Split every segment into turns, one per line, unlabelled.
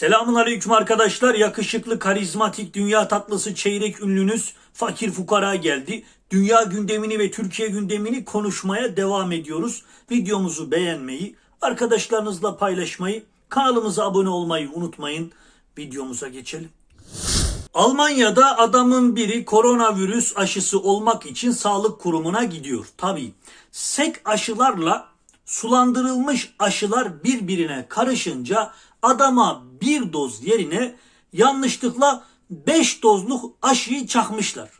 Selamun aleyküm arkadaşlar. Yakışıklı, karizmatik, dünya tatlısı, çeyrek ünlünüz fakir fukara geldi. Dünya gündemini ve Türkiye gündemini konuşmaya devam ediyoruz. Videomuzu beğenmeyi, arkadaşlarınızla paylaşmayı, kanalımıza abone olmayı unutmayın. Videomuza geçelim. Almanya'da adamın biri koronavirüs aşısı olmak için sağlık kurumuna gidiyor. Tabii sek aşılarla sulandırılmış aşılar birbirine karışınca adama bir doz yerine yanlışlıkla 5 dozluk aşıyı çakmışlar.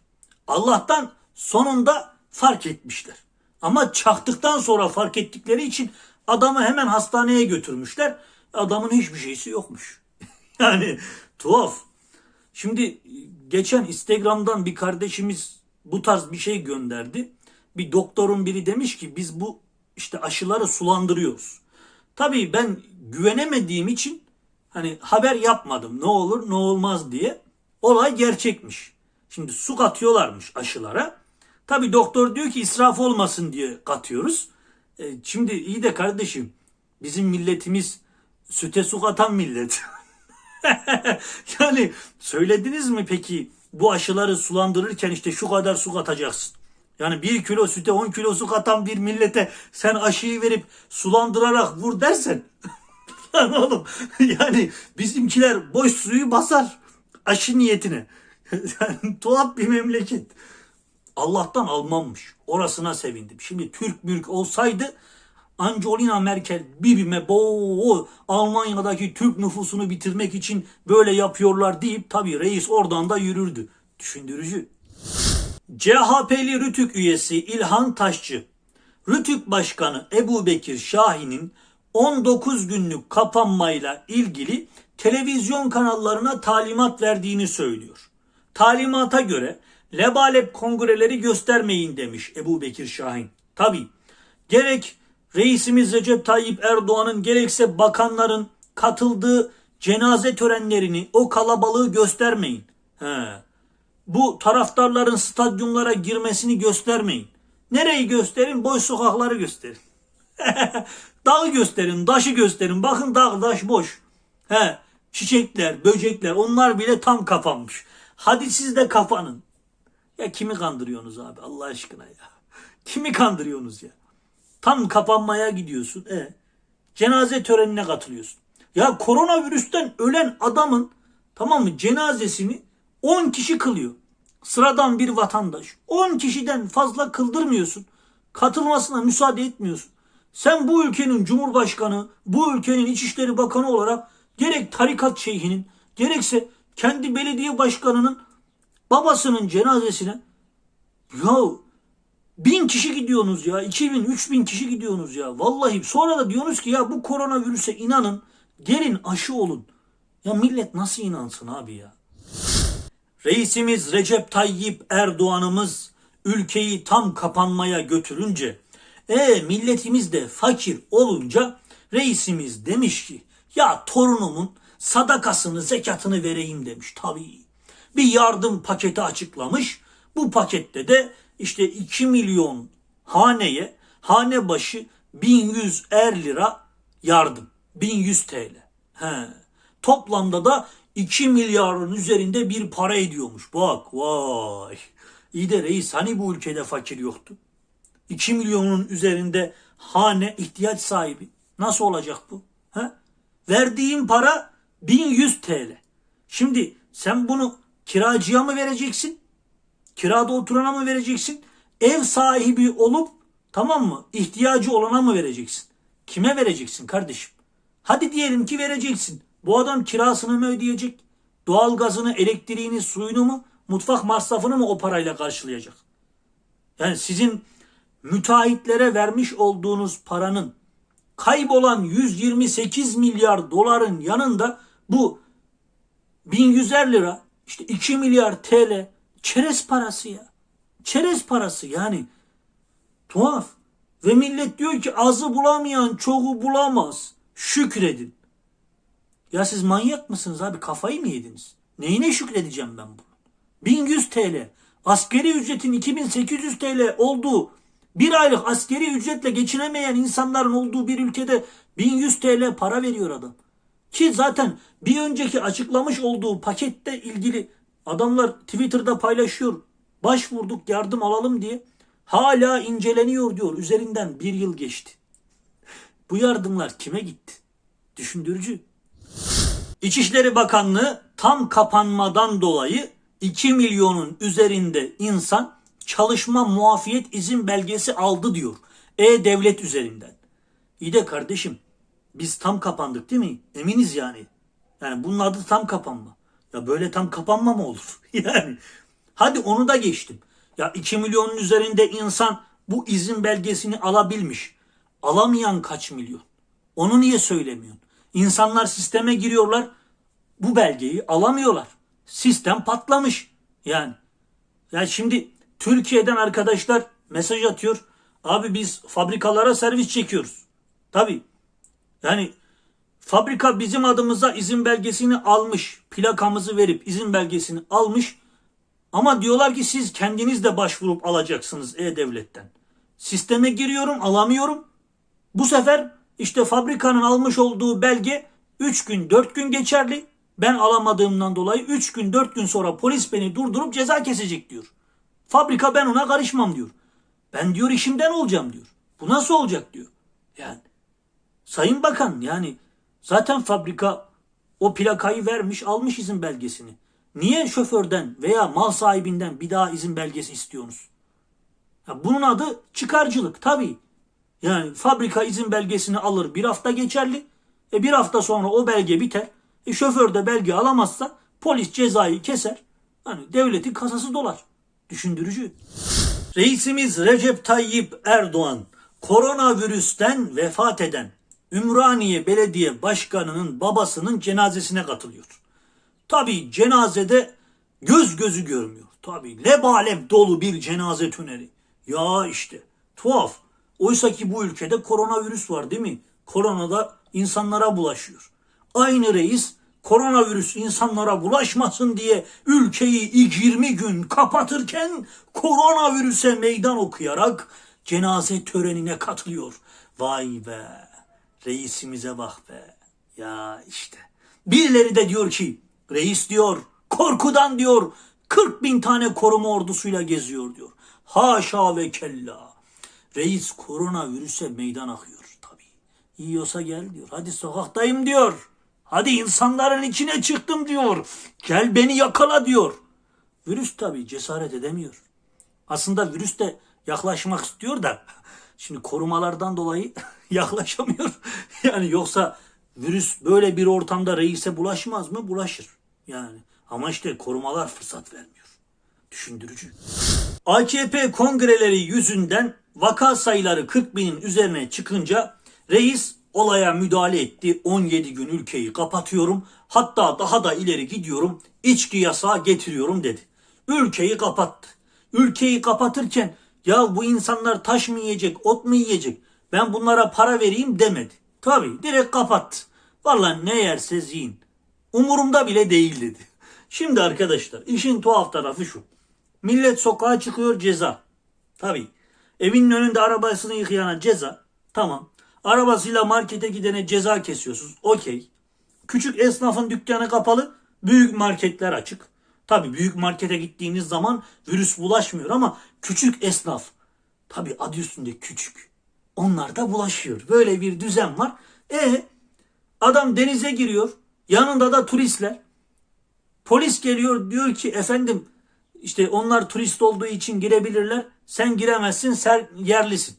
Allah'tan sonunda fark etmişler. Ama çaktıktan sonra fark ettikleri için adamı hemen hastaneye götürmüşler. Adamın hiçbir şeysi yokmuş. yani tuhaf. Şimdi geçen Instagram'dan bir kardeşimiz bu tarz bir şey gönderdi. Bir doktorun biri demiş ki biz bu işte aşıları sulandırıyoruz. Tabii ben güvenemediğim için hani haber yapmadım ne olur ne olmaz diye. Olay gerçekmiş. Şimdi su katıyorlarmış aşılara. Tabii doktor diyor ki israf olmasın diye katıyoruz. E, şimdi iyi de kardeşim bizim milletimiz süte su katan millet. yani söylediniz mi peki bu aşıları sulandırırken işte şu kadar su katacaksın. Yani bir kilo süte 10 kilo su katan bir millete sen aşıyı verip sulandırarak vur dersen. Lan oğlum yani bizimkiler boş suyu basar aşı niyetine. yani tuhaf bir memleket. Allah'tan Almanmış. Orasına sevindim. Şimdi Türk mülk olsaydı Angelina Merkel bibime bo Almanya'daki Türk nüfusunu bitirmek için böyle yapıyorlar deyip tabii reis oradan da yürürdü. Düşündürücü. CHP'li Rütük üyesi İlhan Taşçı, Rütük Başkanı Ebu Bekir Şahin'in 19 günlük kapanmayla ilgili televizyon kanallarına talimat verdiğini söylüyor. Talimata göre lebalep kongreleri göstermeyin demiş Ebu Bekir Şahin. Tabi gerek reisimiz Recep Tayyip Erdoğan'ın gerekse bakanların katıldığı cenaze törenlerini o kalabalığı göstermeyin. He. Bu taraftarların stadyumlara girmesini göstermeyin. Nereyi gösterin? Boş sokakları gösterin. Dağı gösterin, daşı gösterin. Bakın dağ, daş boş. He, çiçekler, böcekler onlar bile tam kapanmış. Hadi siz de kapanın. Ya kimi kandırıyorsunuz abi Allah aşkına ya? Kimi kandırıyorsunuz ya? Tam kapanmaya gidiyorsun. E, cenaze törenine katılıyorsun. Ya koronavirüsten ölen adamın tamam mı cenazesini 10 kişi kılıyor. Sıradan bir vatandaş. 10 kişiden fazla kıldırmıyorsun. Katılmasına müsaade etmiyorsun. Sen bu ülkenin cumhurbaşkanı, bu ülkenin İçişleri Bakanı olarak gerek tarikat şeyhinin, gerekse kendi belediye başkanının babasının cenazesine ya bin kişi gidiyorsunuz ya. 2000, 3000 kişi gidiyorsunuz ya. Vallahi sonra da diyorsunuz ki ya bu koronavirüse inanın. Gelin aşı olun. Ya millet nasıl inansın abi ya? Reisimiz Recep Tayyip Erdoğan'ımız ülkeyi tam kapanmaya götürünce e milletimiz de fakir olunca reisimiz demiş ki ya torunumun sadakasını zekatını vereyim demiş tabii. Bir yardım paketi açıklamış. Bu pakette de işte 2 milyon haneye hane başı 1100 er lira yardım. 1100 TL. He. Toplamda da 2 milyarın üzerinde bir para ediyormuş. Bak vay. İyi de reis hani bu ülkede fakir yoktu? 2 milyonun üzerinde hane ihtiyaç sahibi. Nasıl olacak bu? He? Verdiğin para 1100 TL. Şimdi sen bunu kiracıya mı vereceksin? Kirada oturana mı vereceksin? Ev sahibi olup tamam mı? İhtiyacı olana mı vereceksin? Kime vereceksin kardeşim? Hadi diyelim ki vereceksin. Bu adam kirasını mı ödeyecek? Doğalgazını, elektriğini, suyunu mu, mutfak masrafını mı o parayla karşılayacak? Yani sizin müteahhitlere vermiş olduğunuz paranın kaybolan 128 milyar doların yanında bu 1100'er lira işte 2 milyar TL çerez parası ya. Çerez parası yani. Tuhaf. Ve millet diyor ki azı bulamayan çoğu bulamaz. Şükredin. Ya siz manyak mısınız abi? Kafayı mı yediniz? Neyine şükredeceğim ben bunu? 1100 TL. Askeri ücretin 2800 TL olduğu bir aylık askeri ücretle geçinemeyen insanların olduğu bir ülkede 1100 TL para veriyor adam. Ki zaten bir önceki açıklamış olduğu pakette ilgili adamlar Twitter'da paylaşıyor. Başvurduk yardım alalım diye. Hala inceleniyor diyor. Üzerinden bir yıl geçti. Bu yardımlar kime gitti? Düşündürücü. İçişleri Bakanlığı tam kapanmadan dolayı 2 milyonun üzerinde insan çalışma muafiyet izin belgesi aldı diyor. E-Devlet üzerinden. İyi de kardeşim biz tam kapandık değil mi? Eminiz yani. Yani bunun adı tam kapanma. Ya böyle tam kapanma mı olur? yani hadi onu da geçtim. Ya 2 milyonun üzerinde insan bu izin belgesini alabilmiş. Alamayan kaç milyon? Onu niye söylemiyorsun? İnsanlar sisteme giriyorlar. Bu belgeyi alamıyorlar. Sistem patlamış. Yani ya şimdi Türkiye'den arkadaşlar mesaj atıyor. Abi biz fabrikalara servis çekiyoruz. Tabii. Yani fabrika bizim adımıza izin belgesini almış. Plakamızı verip izin belgesini almış. Ama diyorlar ki siz kendiniz de başvurup alacaksınız E-Devlet'ten. Sisteme giriyorum alamıyorum. Bu sefer işte fabrikanın almış olduğu belge 3 gün 4 gün geçerli. Ben alamadığımdan dolayı 3 gün 4 gün sonra polis beni durdurup ceza kesecek diyor. Fabrika ben ona karışmam diyor. Ben diyor işimden olacağım diyor. Bu nasıl olacak diyor. Yani Sayın Bakan yani zaten fabrika o plakayı vermiş almış izin belgesini. Niye şoförden veya mal sahibinden bir daha izin belgesi istiyorsunuz? Ya bunun adı çıkarcılık tabii. Yani fabrika izin belgesini alır bir hafta geçerli. E bir hafta sonra o belge biter. E şoför de belge alamazsa polis cezayı keser. Hani devletin kasası dolar. Düşündürücü. Reisimiz Recep Tayyip Erdoğan koronavirüsten vefat eden Ümraniye Belediye Başkanı'nın babasının cenazesine katılıyor. Tabi cenazede göz gözü görmüyor. Tabi lebalep dolu bir cenaze tüneli. Ya işte tuhaf. Oysa ki bu ülkede koronavirüs var değil mi? Korona da insanlara bulaşıyor. Aynı reis koronavirüs insanlara bulaşmasın diye ülkeyi ilk 20 gün kapatırken koronavirüse meydan okuyarak cenaze törenine katılıyor. Vay be reisimize bak be. Ya işte. Birileri de diyor ki reis diyor korkudan diyor 40 bin tane koruma ordusuyla geziyor diyor. Haşa ve kella. Reis koronavirüse meydan akıyor tabii. Yiyorsa gel diyor. Hadi sokaktayım diyor. Hadi insanların içine çıktım diyor. Gel beni yakala diyor. Virüs tabii cesaret edemiyor. Aslında virüs de yaklaşmak istiyor da şimdi korumalardan dolayı yaklaşamıyor. Yani yoksa virüs böyle bir ortamda reise bulaşmaz mı? Bulaşır. Yani ama işte korumalar fırsat vermiyor. Düşündürücü. AKP kongreleri yüzünden vaka sayıları 40 binin üzerine çıkınca reis olaya müdahale etti. 17 gün ülkeyi kapatıyorum. Hatta daha da ileri gidiyorum. İçki yasağı getiriyorum dedi. Ülkeyi kapattı. Ülkeyi kapatırken ya bu insanlar taş mı yiyecek, ot mu yiyecek? Ben bunlara para vereyim demedi. Tabii direkt kapattı. Vallahi ne yerseniz yiyin. Umurumda bile değil dedi. Şimdi arkadaşlar işin tuhaf tarafı şu. Millet sokağa çıkıyor ceza. Tabii. Evinin önünde arabasını yıkayana ceza. Tamam. Arabasıyla markete gidene ceza kesiyorsunuz. Okey. Küçük esnafın dükkanı kapalı. Büyük marketler açık. Tabii büyük markete gittiğiniz zaman virüs bulaşmıyor ama küçük esnaf. Tabii adı üstünde küçük. Onlar da bulaşıyor. Böyle bir düzen var. E adam denize giriyor. Yanında da turistler. Polis geliyor diyor ki efendim işte onlar turist olduğu için girebilirler. Sen giremezsin sen yerlisin.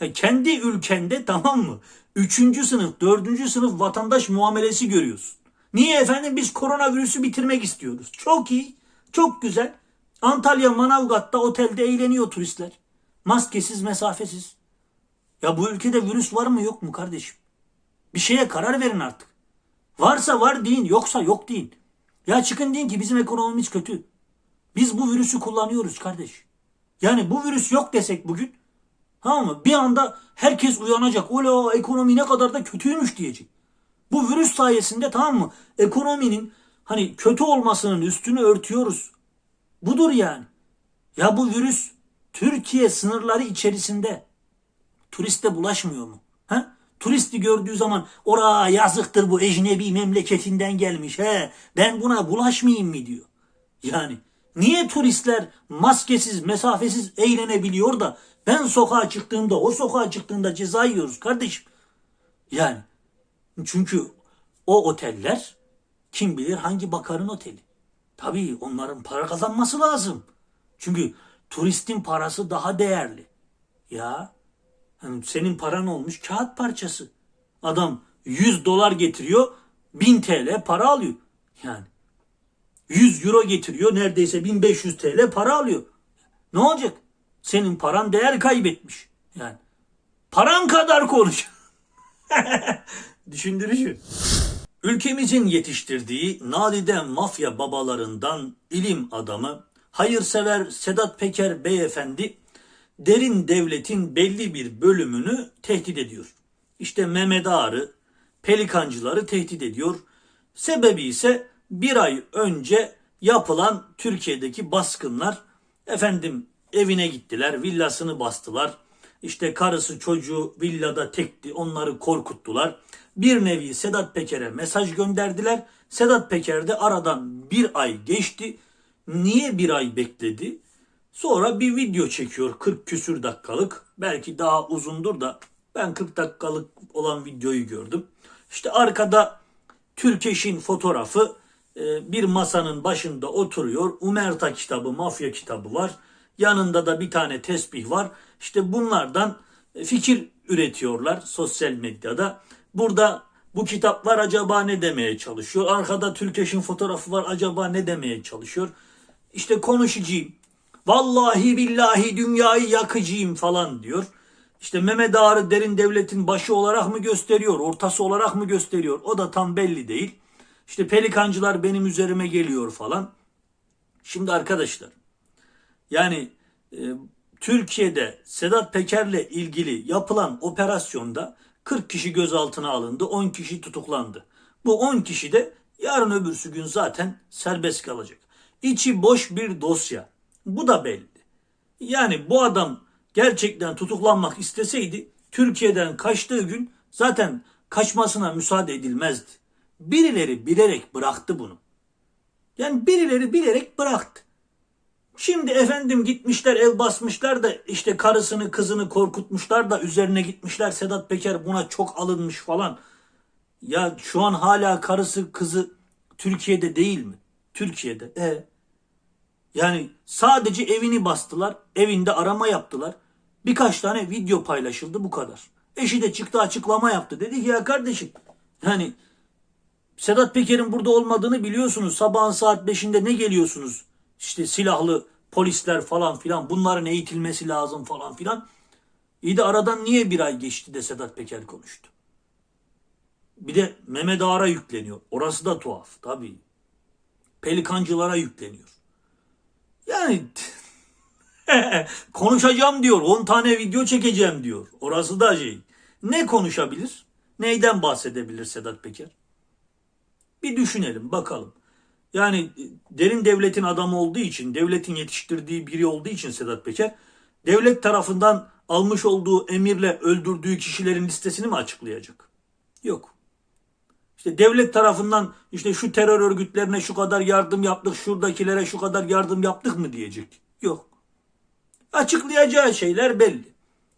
Ya kendi ülkende tamam mı? Üçüncü sınıf, dördüncü sınıf vatandaş muamelesi görüyorsun. Niye efendim? Biz koronavirüsü bitirmek istiyoruz. Çok iyi, çok güzel. Antalya Manavgat'ta otelde eğleniyor turistler. Maskesiz, mesafesiz. Ya bu ülkede virüs var mı yok mu kardeşim? Bir şeye karar verin artık. Varsa var deyin, yoksa yok deyin. Ya çıkın deyin ki bizim ekonomimiz kötü. Biz bu virüsü kullanıyoruz kardeş. Yani bu virüs yok desek bugün tamam mı? Bir anda herkes uyanacak. Ola ekonomi ne kadar da kötüymüş diyecek. Bu virüs sayesinde tamam mı? Ekonominin hani kötü olmasının üstünü örtüyoruz. Budur yani. Ya bu virüs Türkiye sınırları içerisinde turiste bulaşmıyor mu? Ha? Turisti gördüğü zaman ora yazıktır bu ecnebi memleketinden gelmiş he ben buna bulaşmayayım mı diyor. Yani niye turistler maskesiz mesafesiz eğlenebiliyor da ben sokağa çıktığımda o sokağa çıktığında ceza yiyoruz kardeşim. Yani çünkü o oteller kim bilir hangi bakarın oteli. Tabii onların para kazanması lazım. Çünkü turistin parası daha değerli. Ya hani senin paran olmuş kağıt parçası. Adam 100 dolar getiriyor 1000 TL para alıyor. Yani 100 euro getiriyor neredeyse 1500 TL para alıyor. Ne olacak? Senin paran değer kaybetmiş. Yani paran kadar konuş. Düşündürücü. Ülkemizin yetiştirdiği nadide mafya babalarından ilim adamı, hayırsever Sedat Peker beyefendi derin devletin belli bir bölümünü tehdit ediyor. İşte Mehmet Ağrı, pelikancıları tehdit ediyor. Sebebi ise bir ay önce yapılan Türkiye'deki baskınlar. Efendim evine gittiler, villasını bastılar. İşte karısı çocuğu villada tekti, onları korkuttular. Bir nevi Sedat Peker'e mesaj gönderdiler. Sedat Peker de aradan bir ay geçti. Niye bir ay bekledi? Sonra bir video çekiyor 40 küsür dakikalık. Belki daha uzundur da ben 40 dakikalık olan videoyu gördüm. İşte arkada Türkeş'in fotoğrafı bir masanın başında oturuyor. Umerta kitabı, mafya kitabı var. Yanında da bir tane tesbih var. İşte bunlardan e, fikir üretiyorlar sosyal medyada. Burada bu kitaplar acaba ne demeye çalışıyor? Arkada Türkeş'in fotoğrafı var acaba ne demeye çalışıyor? İşte konuşacağım. Vallahi billahi dünyayı yakıcıyım falan diyor. İşte Mehmet Ağrı derin devletin başı olarak mı gösteriyor, ortası olarak mı gösteriyor? O da tam belli değil. İşte pelikancılar benim üzerime geliyor falan. Şimdi arkadaşlar yani e, Türkiye'de Sedat Peker'le ilgili yapılan operasyonda 40 kişi gözaltına alındı, 10 kişi tutuklandı. Bu 10 kişi de yarın öbürsü gün zaten serbest kalacak. İçi boş bir dosya. Bu da belli. Yani bu adam gerçekten tutuklanmak isteseydi Türkiye'den kaçtığı gün zaten kaçmasına müsaade edilmezdi. Birileri bilerek bıraktı bunu. Yani birileri bilerek bıraktı. Şimdi efendim gitmişler ev basmışlar da işte karısını kızını korkutmuşlar da üzerine gitmişler Sedat Peker buna çok alınmış falan. Ya şu an hala karısı kızı Türkiye'de değil mi? Türkiye'de. E yani sadece evini bastılar. Evinde arama yaptılar. Birkaç tane video paylaşıldı bu kadar. Eşi de çıktı açıklama yaptı. Dedi ki ya kardeşim hani Sedat Peker'in burada olmadığını biliyorsunuz. Sabahın saat 5'inde ne geliyorsunuz? İşte silahlı polisler falan filan bunların eğitilmesi lazım falan filan. İyi de aradan niye bir ay geçti de Sedat Peker konuştu. Bir de Mehmet Ağar'a yükleniyor. Orası da tuhaf tabii. Pelikancılara yükleniyor. Yani konuşacağım diyor. 10 tane video çekeceğim diyor. Orası da şey. Ne konuşabilir? Neyden bahsedebilir Sedat Peker? Bir düşünelim bakalım. Yani derin devletin adamı olduğu için, devletin yetiştirdiği biri olduğu için Sedat Peker, devlet tarafından almış olduğu emirle öldürdüğü kişilerin listesini mi açıklayacak? Yok. İşte devlet tarafından işte şu terör örgütlerine şu kadar yardım yaptık, şuradakilere şu kadar yardım yaptık mı diyecek. Yok. Açıklayacağı şeyler belli.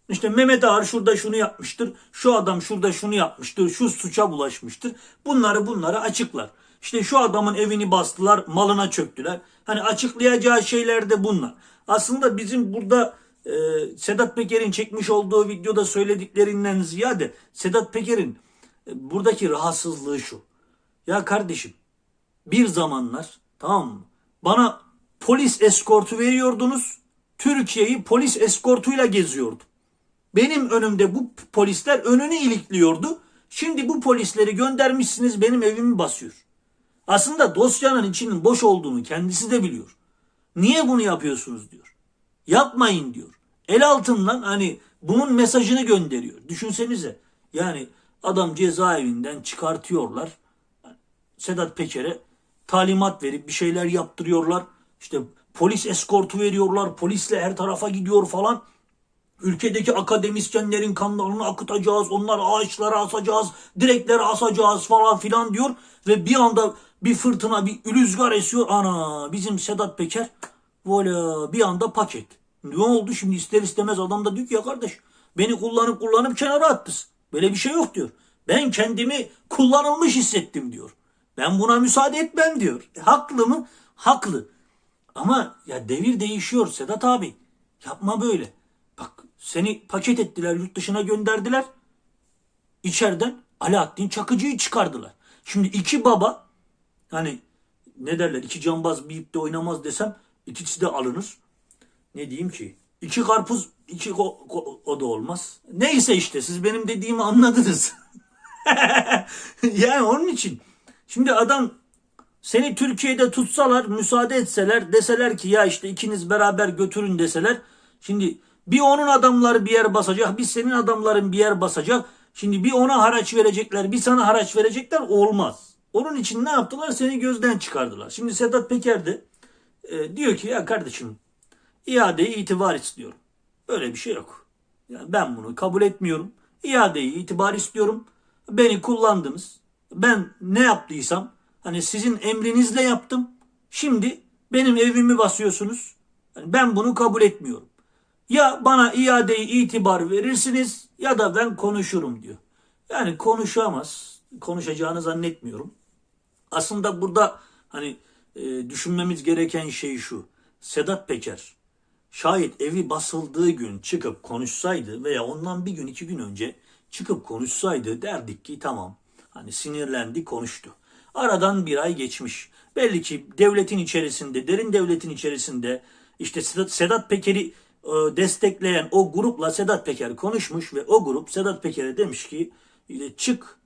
İşte Mehmet Ağar şurada şunu yapmıştır, şu adam şurada şunu yapmıştır, şu suça bulaşmıştır. Bunları bunları açıklar. İşte şu adamın evini bastılar, malına çöktüler. Hani açıklayacağı şeyler de bunlar. Aslında bizim burada e, Sedat Peker'in çekmiş olduğu videoda söylediklerinden ziyade Sedat Peker'in e, buradaki rahatsızlığı şu. Ya kardeşim bir zamanlar tamam mı? Bana polis eskortu veriyordunuz. Türkiye'yi polis eskortuyla geziyordum. Benim önümde bu polisler önünü ilikliyordu. Şimdi bu polisleri göndermişsiniz benim evimi basıyor. Aslında dosyanın içinin boş olduğunu kendisi de biliyor. Niye bunu yapıyorsunuz diyor. Yapmayın diyor. El altından hani bunun mesajını gönderiyor. Düşünsenize. Yani adam cezaevinden çıkartıyorlar. Sedat Peker'e talimat verip bir şeyler yaptırıyorlar. İşte polis eskortu veriyorlar. Polisle her tarafa gidiyor falan. Ülkedeki akademisyenlerin kanlarını akıtacağız, onları ağaçlara asacağız, direklere asacağız falan filan diyor. Ve bir anda bir fırtına, bir rüzgar esiyor. Ana bizim Sedat Peker Vola bir anda paket. Ne oldu şimdi ister istemez adam da diyor ki ya kardeş beni kullanıp kullanıp kenara attınız. Böyle bir şey yok diyor. Ben kendimi kullanılmış hissettim diyor. Ben buna müsaade etmem diyor. E, haklı mı? Haklı. Ama ya devir değişiyor Sedat abi. Yapma böyle. Bak seni paket ettiler yurt dışına gönderdiler. İçeriden Alaaddin Çakıcı'yı çıkardılar. Şimdi iki baba hani ne derler iki cambaz bir ipte oynamaz desem ikisi de alınır. Ne diyeyim ki? İki karpuz iki ko- ko- o da olmaz. Neyse işte siz benim dediğimi anladınız. yani onun için şimdi adam seni Türkiye'de tutsalar, müsaade etseler, deseler ki ya işte ikiniz beraber götürün deseler. Şimdi bir onun adamları bir yer basacak, bir senin adamların bir yer basacak. Şimdi bir ona haraç verecekler, bir sana haraç verecekler olmaz. Onun için ne yaptılar? Seni gözden çıkardılar. Şimdi Sedat Peker de e, diyor ki ya kardeşim iadeyi itibar istiyorum. Böyle bir şey yok. Ya ben bunu kabul etmiyorum. İadeyi itibar istiyorum. Beni kullandınız. Ben ne yaptıysam hani sizin emrinizle yaptım. Şimdi benim evimi basıyorsunuz. Yani ben bunu kabul etmiyorum. Ya bana iadeyi itibar verirsiniz ya da ben konuşurum diyor. Yani konuşamaz. Konuşacağını zannetmiyorum. Aslında burada hani e, düşünmemiz gereken şey şu. Sedat Peker şayet evi basıldığı gün çıkıp konuşsaydı veya ondan bir gün iki gün önce çıkıp konuşsaydı derdik ki tamam hani sinirlendi konuştu. Aradan bir ay geçmiş. Belli ki devletin içerisinde, derin devletin içerisinde işte Sedat, Sedat Peker'i destekleyen o grupla Sedat Peker konuşmuş ve o grup Sedat Peker'e demiş ki işte çık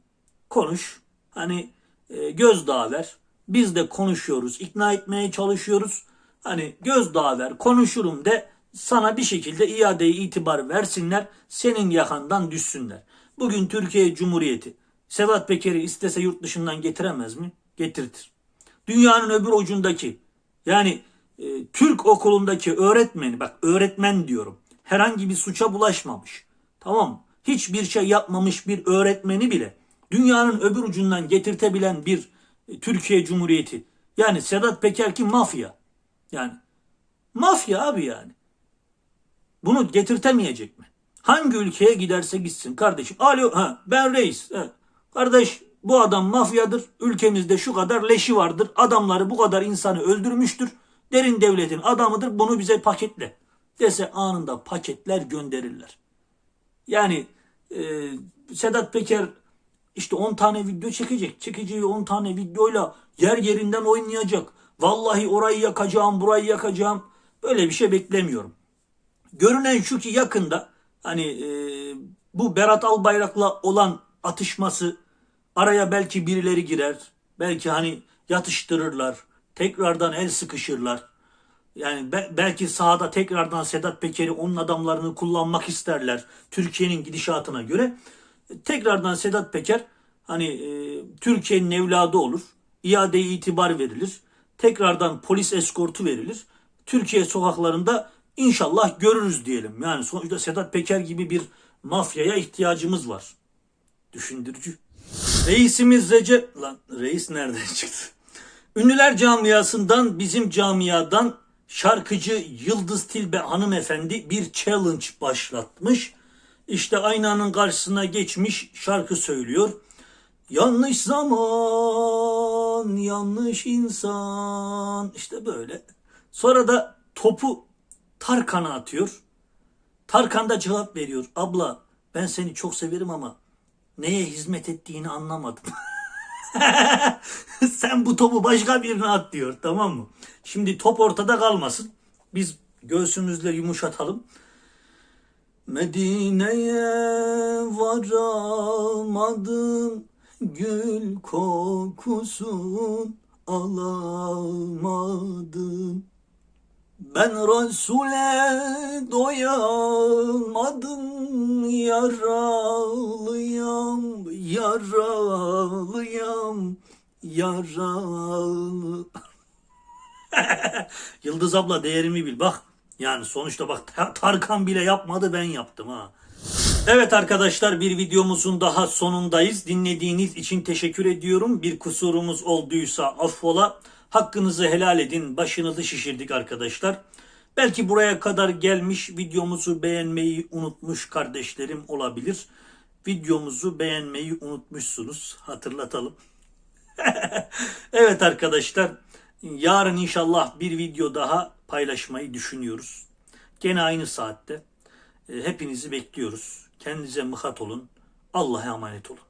konuş hani e, gözdağı ver. Biz de konuşuyoruz, ikna etmeye çalışıyoruz. Hani gözdağı ver, konuşurum de sana bir şekilde iadeyi itibar versinler, senin yakandan düşsünler. Bugün Türkiye Cumhuriyeti Sedat Peker'i istese yurt dışından getiremez mi? Getirtir. Dünyanın öbür ucundaki yani e, Türk okulundaki öğretmeni bak öğretmen diyorum herhangi bir suça bulaşmamış. Tamam? Hiçbir şey yapmamış bir öğretmeni bile dünyanın öbür ucundan getirtebilen bir e, Türkiye Cumhuriyeti. Yani Sedat Peker ki mafya. Yani mafya abi yani. Bunu getirtemeyecek mi? Hangi ülkeye giderse gitsin kardeşim. Alo ha ben reis. Ha. Kardeş bu adam mafyadır. Ülkemizde şu kadar leşi vardır. Adamları bu kadar insanı öldürmüştür. Derin devletin adamıdır. Bunu bize paketle. Dese anında paketler gönderirler. Yani e, Sedat Peker işte 10 tane video çekecek. Çekeceği 10 tane videoyla yer yerinden oynayacak. Vallahi orayı yakacağım, burayı yakacağım. Böyle bir şey beklemiyorum. Görünen şu ki yakında hani e, bu Berat Albayrak'la olan atışması araya belki birileri girer. Belki hani yatıştırırlar. Tekrardan el sıkışırlar. Yani be- belki sahada tekrardan Sedat Peker'i onun adamlarını kullanmak isterler. Türkiye'nin gidişatına göre. Tekrardan Sedat Peker hani e, Türkiye'nin evladı olur. İadeye itibar verilir. Tekrardan polis eskortu verilir. Türkiye sokaklarında inşallah görürüz diyelim. Yani sonuçta Sedat Peker gibi bir mafyaya ihtiyacımız var. Düşündürücü. Reisimiz Recep... Lan reis nereden çıktı? Ünlüler camiasından bizim camiadan şarkıcı Yıldız Tilbe hanımefendi bir challenge başlatmış. İşte aynanın karşısına geçmiş şarkı söylüyor. Yanlış zaman, yanlış insan. İşte böyle. Sonra da topu Tarkan'a atıyor. Tarkan da cevap veriyor. Abla ben seni çok severim ama neye hizmet ettiğini anlamadım. Sen bu topu başka birine at diyor tamam mı? Şimdi top ortada kalmasın. Biz göğsümüzle yumuşatalım. Medine'ye varamadım Gül kokusun alamadım Ben Resul'e doyamadım Yaralıyam, yaralıyam, yaralı Yıldız abla değerimi bil bak. Yani sonuçta bak Ta- Tarkan bile yapmadı ben yaptım ha. Evet arkadaşlar bir videomuzun daha sonundayız. Dinlediğiniz için teşekkür ediyorum. Bir kusurumuz olduysa affola. Hakkınızı helal edin. Başınızı şişirdik arkadaşlar. Belki buraya kadar gelmiş videomuzu beğenmeyi unutmuş kardeşlerim olabilir. Videomuzu beğenmeyi unutmuşsunuz. Hatırlatalım. evet arkadaşlar. Yarın inşallah bir video daha paylaşmayı düşünüyoruz. Gene aynı saatte. E, Hepinizi bekliyoruz. Kendinize mıhat olun. Allah'a emanet olun.